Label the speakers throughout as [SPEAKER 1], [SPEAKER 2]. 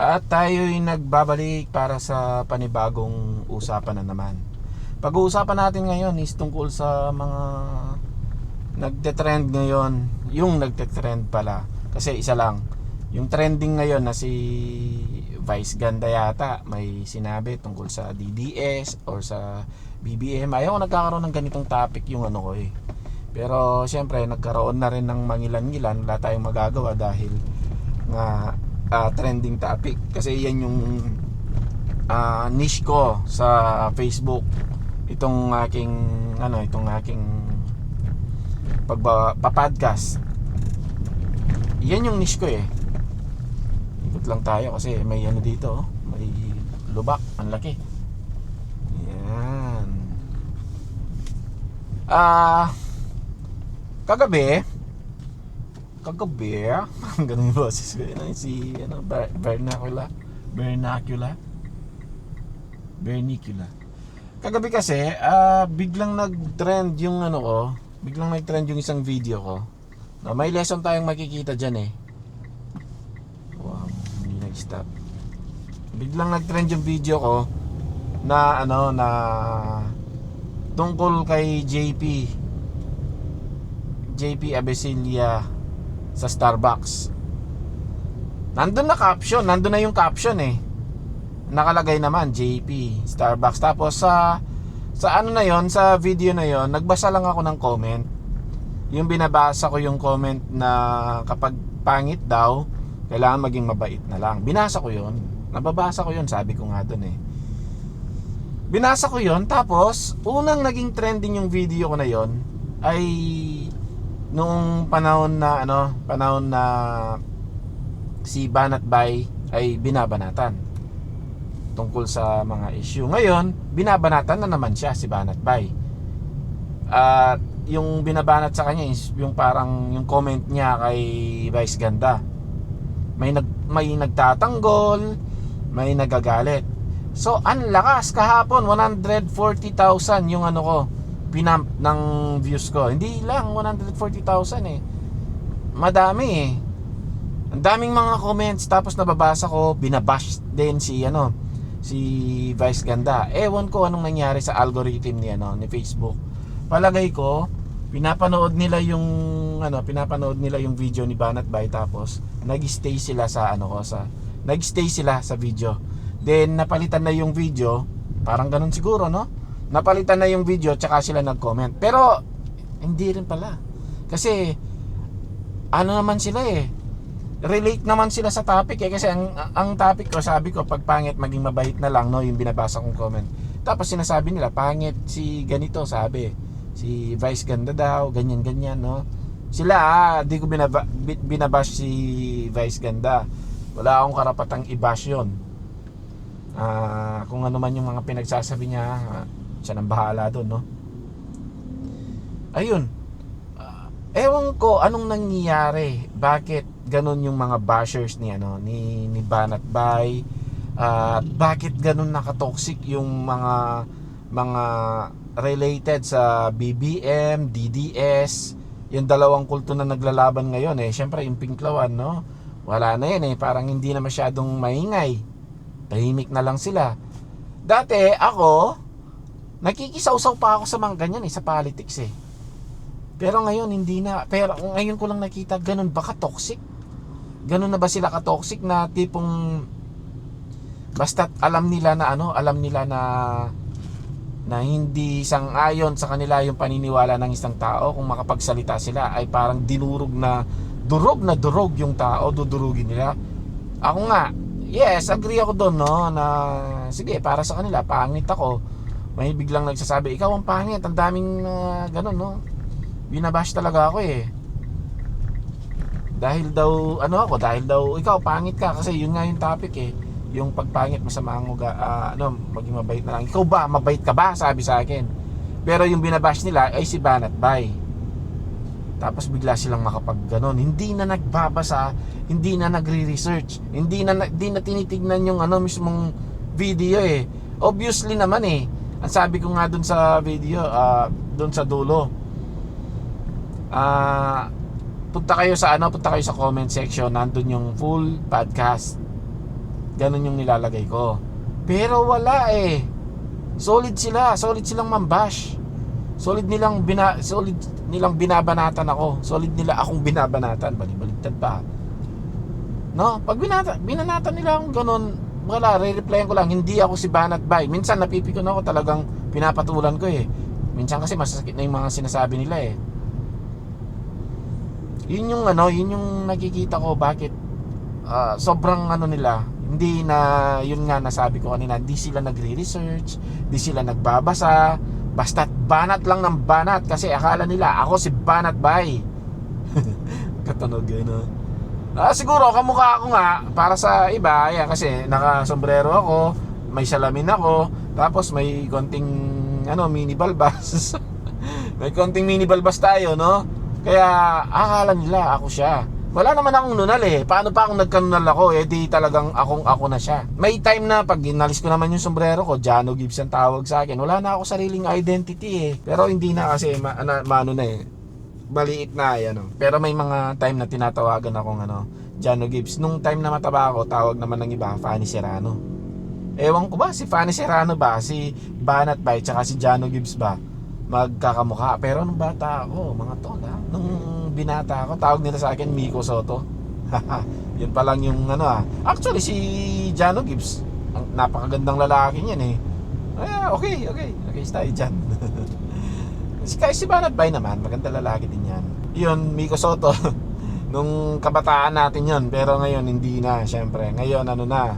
[SPEAKER 1] At tayo'y nagbabalik para sa panibagong usapan na naman. Pag-uusapan natin ngayon is tungkol sa mga nagte-trend ngayon. Yung nagte-trend pala. Kasi isa lang. Yung trending ngayon na si Vice Ganda yata may sinabi tungkol sa DDS or sa BBM. Ayaw ko nagkakaroon ng ganitong topic yung ano ko eh. Pero syempre nagkaroon na rin ng mangilan-ngilan. Wala tayong magagawa dahil nga ah, trending topic. Kasi yan yung ah, niche ko sa Facebook. Itong aking ano, itong aking pagba pa-podcast. Yan yung niche ko eh. Ikot lang tayo kasi may ano dito, oh. may lubak, ang laki. Yan. Ah, kagabi, kagabi, ganun yung boses ko. Ano, si, ano, Vernacular, Vernacular, Vernacular. Kagabi kasi, ah, biglang nag-trend yung ano ko, biglang nag-trend yung isang video ko. Na may lesson tayong makikita dyan eh. Wow, hindi nag-stop. Biglang nag-trend yung video ko na ano na tungkol kay JP JP Abesilia sa Starbucks. Nandun na caption, nandun na yung caption eh. Nakalagay naman JP Starbucks. Tapos sa sa ano na yon sa video na yon nagbasa lang ako ng comment. Yung binabasa ko yung comment na kapag pangit daw, kailangan maging mabait na lang. Binasa ko yon Nababasa ko yon sabi ko nga doon eh. Binasa ko yon tapos unang naging trending yung video ko na yon ay noong panahon na ano, panahon na si Banat Bay ay binabanatan tungkol sa mga issue. Ngayon, binabanatan na naman siya si Banat Bay. At yung binabanat sa kanya is yung parang yung comment niya kay Vice Ganda. May nag may nagtatanggol, may nagagalit. So, ang lakas kahapon 140,000 yung ano ko pinamp ng views ko. Hindi lang 140,000 eh. Madami eh. Ang daming mga comments tapos nababasa ko, binabash din si ano, si Vice Ganda. Ewan ko anong nangyari sa algorithm ni ano ni Facebook. Palagay ko, pinapanood nila yung ano, pinapanood nila yung video ni Banat Bay tapos nag-stay sila sa ano ko sa nag-stay sila sa video. Then napalitan na yung video, parang ganun siguro, no? Napalitan na yung video tsaka sila nag-comment. Pero hindi rin pala. Kasi ano naman sila eh. Relate naman sila sa topic eh kasi ang ang topic ko sabi ko pag pangit maging mabait na lang no yung binabasa kong comment. Tapos sinasabi nila pangit si ganito sabi. Si Vice ganda daw, ganyan ganyan no. Sila ah, di ko binaba, bi- binabash si Vice ganda. Wala akong karapatang i-bash yun. Ah, kung ano man yung mga pinagsasabi niya, ah, siya nang bahala doon, no? Ayun. Ah, ewan ko anong nangyayari. Bakit ganun yung mga bashers ni ano ni ni Banat Bay? At bakit ganun nakatoxic yung mga mga related sa BBM, DDS, yung dalawang kulto na naglalaban ngayon eh. Syempre yung Pinklawan, no? Wala na yan eh. Parang hindi na masyadong maingay. Tahimik na lang sila. Dati ako, nakikisaw-saw pa ako sa mga ganyan eh, sa politics eh. Pero ngayon hindi na. Pero ngayon ko lang nakita, ganun ba ka-toxic? Ganun na ba sila ka-toxic na tipong basta alam nila na ano, alam nila na na hindi sang-ayon sa kanila yung paniniwala ng isang tao kung makapagsalita sila ay parang dinurog na durog na durog yung tao, dudurugin nila. Ako nga, yes, agree ako doon no na sige, para sa kanila pangit ako. May biglang nagsasabi, ikaw ang pangit, ang daming uh, ganun no. Binabash talaga ako eh. Dahil daw ano ako, dahil daw ikaw pangit ka kasi yun nga yung topic eh. Yung pagpangit masama ang ah, ano, maging mabait na lang. Ikaw ba, mabait ka ba? Sabi sa akin. Pero yung binabash nila ay si Banat Bay. Tapos bigla silang makapag ganon. Hindi na nagbabasa, hindi na nagre-research, hindi na hindi na tinitignan yung ano mismong video eh. Obviously naman eh. Ang sabi ko nga dun sa video, ah, dun sa dulo. Ah, punta kayo sa ano, punta kayo sa comment section, nandun yung full podcast. Ganun yung nilalagay ko. Pero wala eh. Solid sila, solid silang mambash. Solid nilang bina solid nilang binabanatan ako. Solid nila akong binabanatan, balibaligtad pa. No, pag binata, binanatan nila akong ganun, wala, re-replyan ko lang, hindi ako si Banat Bay. Minsan napipikon ako talagang pinapatulan ko eh. Minsan kasi masasakit na yung mga sinasabi nila eh. Yun yung ano, yun yung nakikita ko bakit ah, sobrang ano nila, hindi na yun nga nasabi ko kanina, hindi sila nagre-research, hindi sila nagbabasa, basta banat lang ng banat kasi akala nila ako si Banat Bay. Katunog yun, no? Ah, siguro kamukha ako nga para sa iba, ayan kasi naka-sombrero ako, may salamin ako, tapos may konting ano mini balbas. may konting mini balbas tayo, no? Kaya akala nila ako siya. Wala naman akong nunal eh. Paano pa akong nagkanunal ako? Eh di talagang akong ako na siya. May time na pag inalis ko naman yung sombrero ko, Jano Gibson tawag sa akin. Wala na ako sariling identity eh. Pero hindi na kasi ma, na, maano na eh. Maliit na eh, ano. Pero may mga time na tinatawagan akong ano, Jano Gibbs. Nung time na mataba ako, tawag naman ng iba, Fanny Serrano. Ewan ko ba, si Fanny Serrano ba, si Banat ba, tsaka si Jano Gibbs ba, magkakamukha. Pero nung bata ako, mga tol ha, nung binata ako, tawag nila sa akin Miko Soto. Yun pa lang yung ano ah. Actually, si Jano Gibbs, ang napakagandang lalaki niyan eh. Ah, okay, okay. Okay, tayo dyan. Si, si Banat Bay naman, maganda lalaki din yan. Yun, Miko Soto. Nung kabataan natin yun, pero ngayon hindi na, syempre. Ngayon ano na,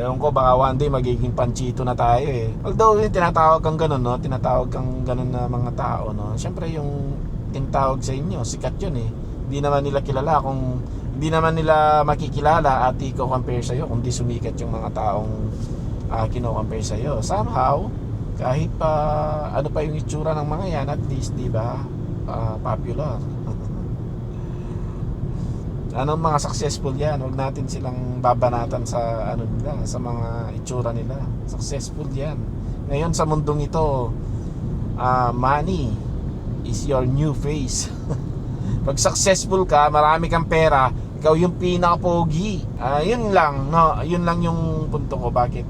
[SPEAKER 1] Ewan ko, baka one day magiging panchito na tayo eh. Although yung tinatawag kang ganun, no? Tinatawag kang ganun na mga tao, no? Siyempre yung tinatawag sa inyo, sikat yun eh. Hindi naman nila kilala kung hindi naman nila makikilala at i-compare sa'yo kung di sumikat yung mga taong uh, kino-compare sa'yo. Somehow, kahit pa ano pa yung itsura ng mga yan, at least, di ba, ah, popular. Anong mga successful yan? Huwag natin silang babanatan sa ano nila, sa mga itsura nila. Successful yan. Ngayon sa mundong ito, ah, money is your new face. Pag successful ka, marami kang pera, ikaw yung pinaka-pogi. Ah, yun lang, no? Yun lang yung punto ko bakit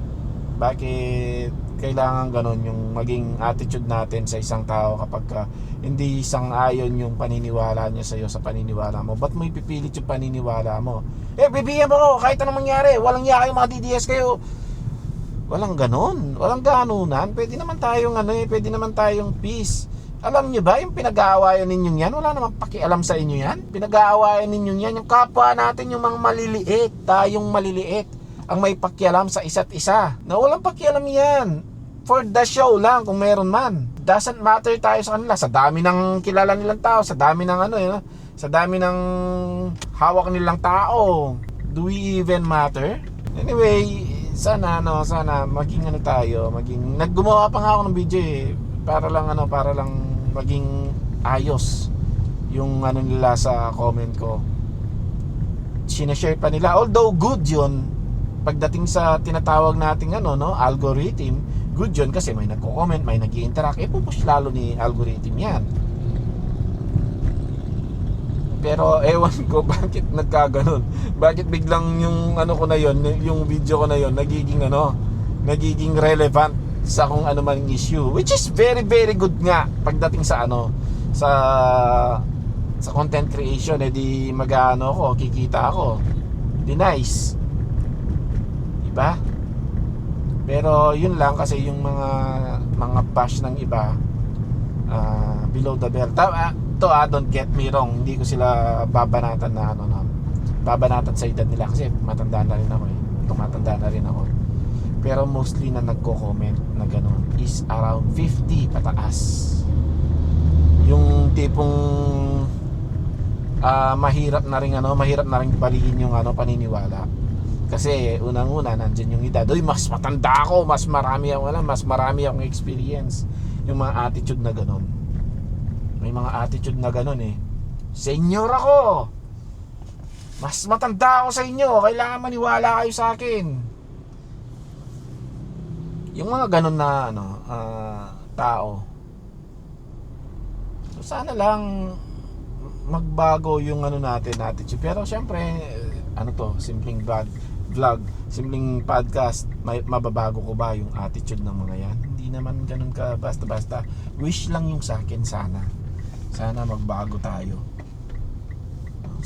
[SPEAKER 1] bakit kailangan ganon yung maging attitude natin sa isang tao kapag ka hindi isang ayon yung paniniwala niya sa iyo sa paniniwala mo. Ba't mo ipipilit yung paniniwala mo? Eh, bibigyan mo ko kahit anong mangyari. Walang iya kayo mga DDS kayo. Walang ganon. Walang ganunan. Pwede naman tayong ano eh, pwede naman tayong peace. Alam niyo ba, yung pinag-aawayan ninyo yan, wala namang pakialam sa inyo yan. Pinag-aawayan ninyo yan, yung kapwa natin, yung mga maliliit, tayong maliliit, ang may pakialam sa isa't isa. Na walang pakialam yan. For the show lang, kung meron man. Doesn't matter tayo sa kanila. Sa dami ng kilala nilang tao, sa dami ng ano, yun, sa dami ng hawak nilang tao. Do we even matter? Anyway, sana ano, sana maging ano tayo, maging naggumawa pa nga ako ng video eh para lang ano, para lang maging ayos yung ano nila sa comment ko. Sinashare pa nila although good yun pagdating sa tinatawag nating ano no, algorithm, good yun kasi may nagko-comment, may nag interact eh pupush lalo ni algorithm yan. Pero ewan ko bakit nagkaganon. Bakit biglang yung ano ko na yon, yung video ko na yon nagiging ano, nagiging relevant sa kung ano man issue. Which is very very good nga pagdating sa ano sa sa content creation. Eh di mag-ano ako kikita ako. Di nice diba pero yun lang kasi yung mga mga bash ng iba ah, below the belt. Ta- ah, to ah, don't get me wrong hindi ko sila babanatan na ano na babanatan sa edad nila kasi matanda na rin ako eh. Tumatanda na rin ako. Pero mostly na nagko-comment na gano'n is around 50 pataas. Yung tipong ah, mahirap na rin ano mahirap na rin balihin yung ano paniniwala kasi unang-una nandiyan yung edad. Uy, mas matanda ako mas marami ako alam mas marami akong experience. Yung mga attitude na gano'n may mga attitude na gano'n eh. Senior ako! Mas matanda ako sa inyo kailangan maniwala kayo sa akin. Yung mga ganun na ano ah, tao. So sana lang magbago yung ano natin attitude. Pero syempre ano to simpleng vlog vlog simpleng podcast, may, mababago ko ba yung attitude ng mga yan? Hindi naman ganun ka basta-basta. Wish lang yung sa akin sana. Sana magbago tayo.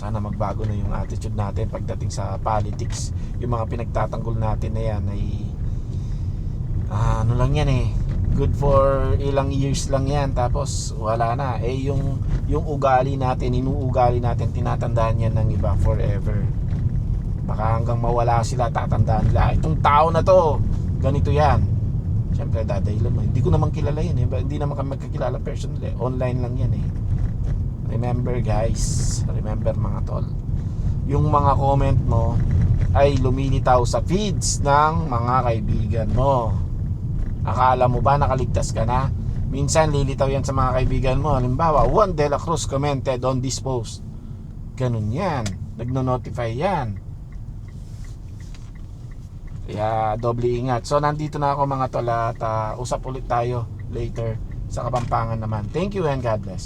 [SPEAKER 1] Sana magbago na yung attitude natin pagdating sa politics. Yung mga pinagtatanggol natin na yan ay ah, ano lang yan eh. Good for ilang years lang yan tapos wala na. Eh yung yung ugali natin, inuugali natin, tinatandaan yan ng iba forever. Baka hanggang mawala sila, tatandaan nila. Itong tao na to, ganito yan. Siyempre, dadaylan mo. Hindi ko naman kilala yan eh. Hindi naman kami magkakilala personally. Online lang yan eh. Remember guys, remember mga tol. Yung mga comment mo ay lumilitaw sa feeds ng mga kaibigan mo. Akala mo ba nakaligtas ka na? Minsan lilitaw yan sa mga kaibigan mo. Halimbawa, Juan De La Cruz commented on this post. Ganun yan. Nagno-notify yan. Kaya doble ingat. So nandito na ako mga tol at ah, usap ulit tayo later sa Kapampangan naman. Thank you and God bless.